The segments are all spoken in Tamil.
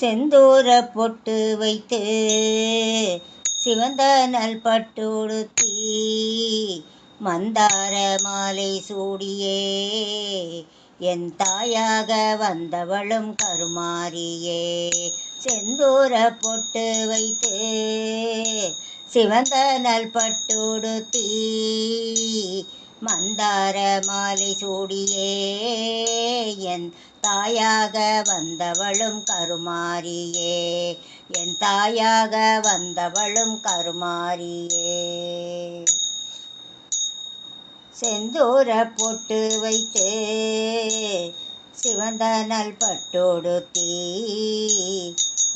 செந்தூர பொட்டு வைத்து சிவந்த நல் பட்டுடுத்தி மந்தார மாலை சூடியே. என் தாயாக வந்தவளும் கருமாரியே செந்தூர பொட்டு வைத்து சிவந்த நல் பட்டுடுத்தி மந்தார மாலை சூடியே. என் தாயாக வந்தவளும் கருமாரியே என் தாயாக வந்தவளும் கருமாரியே செந்தூர பொட்டு வைத்து சிவந்த நல் பட்டொடுத்தி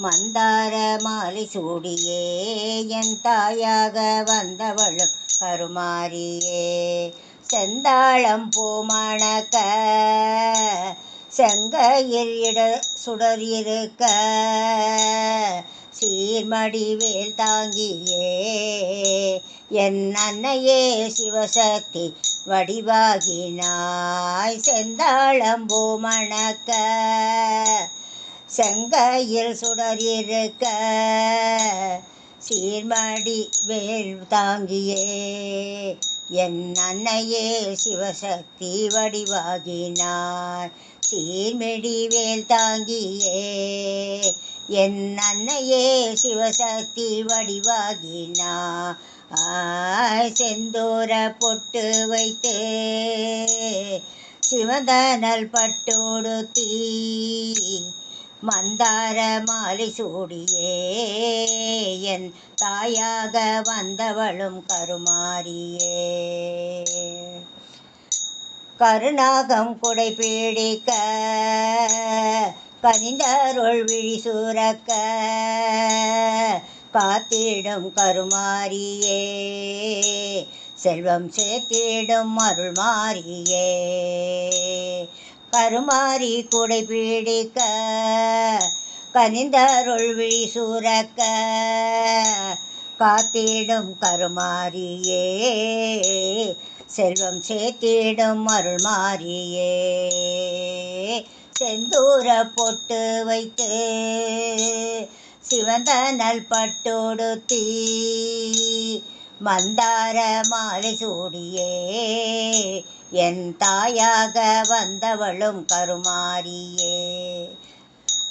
மந்தார மாலை சூடியே. என் தாயாக வந்தவளும் கருமாரியே செந்தாளம் பூமணக்க செங்கையில் இட சுடர் இருக்க. சீர்மடி வேல் தாங்கியே. என் அன்னையே சிவசக்தி வடிவாகினாய். செந்தாளம்பூ மணக்க செங்கையில் சுடர் இருக்க. சீர்மடி வேல் தாங்கியே. என் அன்னையே சிவசக்தி வடிவாகினார். சீர்மெடிவேல் தாங்கியே. என் அன்னையே சிவசக்தி வடிவாகினார். செந்தூர பொட்டு வைத்து. சிவந்தனல் பட்டுடுத்தி மந்தார மாலை சூடியே என் தாயாக வந்தவளும் கருமாரியே கருணாகம் குடை பீடிக்க கனிந்தருள் விழி சூரக்க காத்திடும் கருமாரியே செல்வம் சேர்த்திடும் அருள் மாறியே கருமாறி குடை பீடிக்க கனிந்தருள் விழி சூரக்க காத்திடும் கருமாரியே செல்வம் சேர்த்திடும் அருள் மாறியே செந்தூர பொட்டு வைத்து சிவந்த நல் பட்டுடுத்தி மந்தார மாலை சூடியே என் தாயாக வந்தவளும் கருமாரியே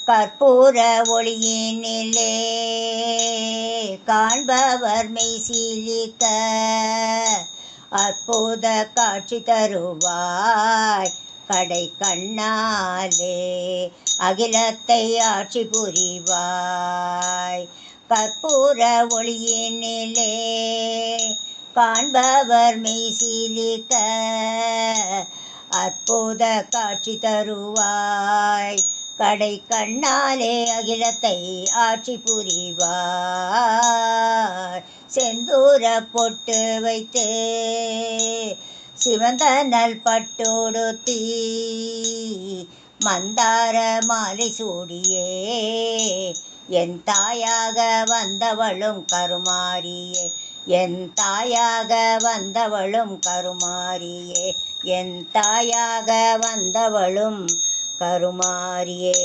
கற்பூர ஒளியினிலே காண்பவர் மெய் சீலிக்க அற்புத காட்சி தருவாய் கடை கண்ணாலே. அகிலத்தை ஆட்சி புரிவாய். கற்பூர ஒளியினிலே காண்பவர் மெய்சீலிக்க அற்புத காட்சி தருவாய். கடை கண்ணாலே அகிலத்தை ஆட்சி புரிவார். செந்தூர பொட்டு வைத்து சிவந்த நல் பட்டுடுத்தி மந்தார மாலை சூடியே என் தாயாக வந்தவளும் கருமாரியே என் தாயாக வந்தவளும் கருமாரியே என் தாயாக வந்தவளும் கருமாரியே